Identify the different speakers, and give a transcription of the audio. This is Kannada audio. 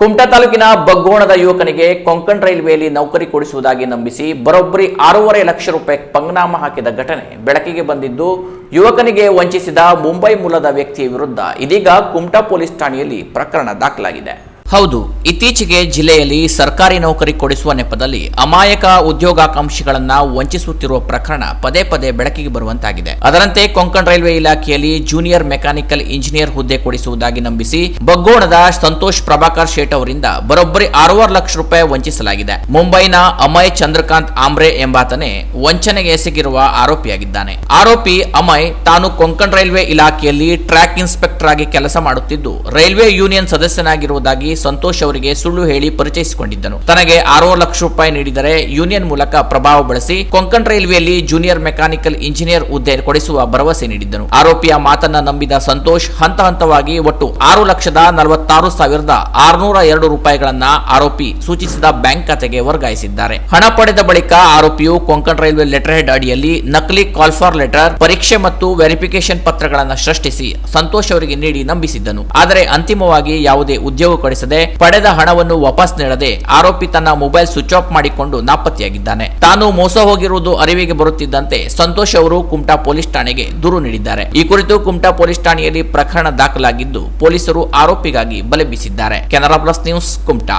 Speaker 1: ಕುಮಟಾ ತಾಲೂಕಿನ ಬಗ್ಗೋಣದ ಯುವಕನಿಗೆ ಕೊಂಕಣ್ ರೈಲ್ವೆಯಲ್ಲಿ ನೌಕರಿ ಕೊಡಿಸುವುದಾಗಿ ನಂಬಿಸಿ ಬರೋಬ್ಬರಿ ಆರೂವರೆ ಲಕ್ಷ ರೂಪಾಯಿ ಪಂಗ್ನಾಮ ಹಾಕಿದ ಘಟನೆ ಬೆಳಕಿಗೆ ಬಂದಿದ್ದು ಯುವಕನಿಗೆ ವಂಚಿಸಿದ ಮುಂಬೈ ಮೂಲದ ವ್ಯಕ್ತಿಯ ವಿರುದ್ಧ ಇದೀಗ ಕುಮಟಾ ಪೊಲೀಸ್ ಠಾಣೆಯಲ್ಲಿ ಪ್ರಕರಣ ದಾಖಲಾಗಿದೆ. ಹೌದು, ಇತ್ತೀಚೆಗೆ ಜಿಲ್ಲೆಯಲ್ಲಿ ಸರ್ಕಾರಿ ನೌಕರಿ ಕೊಡಿಸುವ ನೆಪದಲ್ಲಿ ಅಮಾಯಕ ಉದ್ಯೋಗಾಕಾಂಕ್ಷಿಗಳನ್ನ ವಂಚಿಸುತ್ತಿರುವ ಪ್ರಕರಣ ಪದೇ ಪದೇ ಬೆಳಕಿಗೆ ಬರುವಂತಾಗಿದೆ. ಅದರಂತೆ ಕೊಂಕಣ ರೈಲ್ವೆ ಇಲಾಖೆಯಲ್ಲಿ ಜೂನಿಯರ್ ಮೆಕ್ಯಾನಿಕಲ್ ಇಂಜಿನಿಯರ್ ಹುದ್ದೆ ಕೊಡಿಸುವುದಾಗಿ ನಂಬಿಸಿ ಬಗ್ಗೋಣದ ಸಂತೋಷ್ ಪ್ರಭಾಕರ್ ಶೇಟ್ ಅವರಿಂದ ಬರೋಬ್ಬರಿ ಆರೂವರೆ ಲಕ್ಷ ರೂಪಾಯಿ ವಂಚಿಸಲಾಗಿದೆ. ಮುಂಬೈನ ಅಮಯ್ ಚಂದ್ರಕಾಂತ್ ಆಮ್ರೆ ಎಂಬಾತನೇ ವಂಚನೆಗೆ ಎಸಗಿರುವ ಆರೋಪಿಯಾಗಿದ್ದಾನೆ. ಆರೋಪಿ ಅಮಯ್ ತಾನು ಕೊಂಕಣ ರೈಲ್ವೆ ಇಲಾಖೆಯಲ್ಲಿ ಟ್ರ್ಯಾಕ್ ಇನ್ಸ್ಪೆಕ್ಟರ್ ಆಗಿ ಕೆಲಸ ಮಾಡುತ್ತಿದ್ದು, ರೈಲ್ವೆ ಯೂನಿಯನ್ ಸದಸ್ಯನಾಗಿರುವುದಾಗಿ ಸಂತೋಷ್ ಅವರಿಗೆ ಸುಳ್ಳು ಹೇಳಿ ಪರಿಚಯಿಸಿಕೊಂಡಿದ್ದನು. ತನಗೆ ಆರು ಲಕ್ಷ ರೂಪಾಯಿ ನೀಡಿದರೆ ಯೂನಿಯನ್ ಮೂಲಕ ಪ್ರಭಾವ ಬಳಸಿ ಕೊಂಕಣ್ ರೈಲ್ವೆಯಲ್ಲಿ ಜೂನಿಯರ್ ಮೆಕ್ಯಾನಿಕಲ್ ಇಂಜಿನಿಯರ್ ಹುದ್ದೆ ಕೊಡಿಸುವ ಭರವಸೆ ನೀಡಿದ್ದನು. ಆರೋಪಿಯ ಮಾತನ್ನ ನಂಬಿದ ಸಂತೋಷ್ ಹಂತ ಹಂತವಾಗಿ ಒಟ್ಟು ಆರು ಲಕ್ಷದ ನಲವತ್ತಾರು ಸಾವಿರದ ಆರುನೂರ ಎರಡು ರೂಪಾಯಿಗಳನ್ನ ಆರೋಪಿ ಸೂಚಿಸಿದ ಬ್ಯಾಂಕ್ ಖಾತೆಗೆ ವರ್ಗಾಯಿಸಿದ್ದಾರೆ. ಹಣ ಪಡೆದ ಬಳಿಕ ಆರೋಪಿಯು ಕೊಂಕಣ್ ರೈಲ್ವೆ ಲೆಟರ್ ಹೆಡ್ ಅಡಿಯಲ್ಲಿ ನಕಲಿ ಕಾಲ್ ಫಾರ್ ಲೆಟರ್, ಪರೀಕ್ಷೆ ಮತ್ತು ವೆರಿಫಿಕೇಶನ್ ಪತ್ರಗಳನ್ನು ಸೃಷ್ಟಿಸಿ ಸಂತೋಷ್ ಅವರಿಗೆ ನೀಡಿ ನಂಬಿಸಿದ್ದನು. ಆದರೆ ಅಂತಿಮವಾಗಿ ಯಾವುದೇ ಉದ್ಯೋಗ ಕೊಡಿಸದೆ ಪಡೆದ ಹಣವನ್ನು ವಾಪಸ್ ನೀಡದೆ ಆರೋಪಿ ತನ್ನ ಮೊಬೈಲ್ ಸ್ವಿಚ್ ಆಫ್ ಮಾಡಿಕೊಂಡು ನಾಪತ್ತೆಯಾಗಿದ್ದಾನೆ. ತಾನು ಮೋಸ ಹೋಗಿರುವುದು ಅರಿವಿಗೆ ಬರುತ್ತಿದ್ದಂತೆ ಸಂತೋಷ್ ಅವರು ಕುಮಟಾ ಪೊಲೀಸ್ ಠಾಣೆಗೆ ದೂರು ನೀಡಿದ್ದಾರೆ. ಈ ಕುರಿತು ಕುಮಟಾ ಪೊಲೀಸ್ ಠಾಣೆಯಲ್ಲಿ ಪ್ರಕರಣ ದಾಖಲಾಗಿದ್ದು, ಪೊಲೀಸರು ಆರೋಪಿಗಾಗಿ ಬಲೆ ಬೀಸಿದ್ದಾರೆ. Canara plus news Kumta.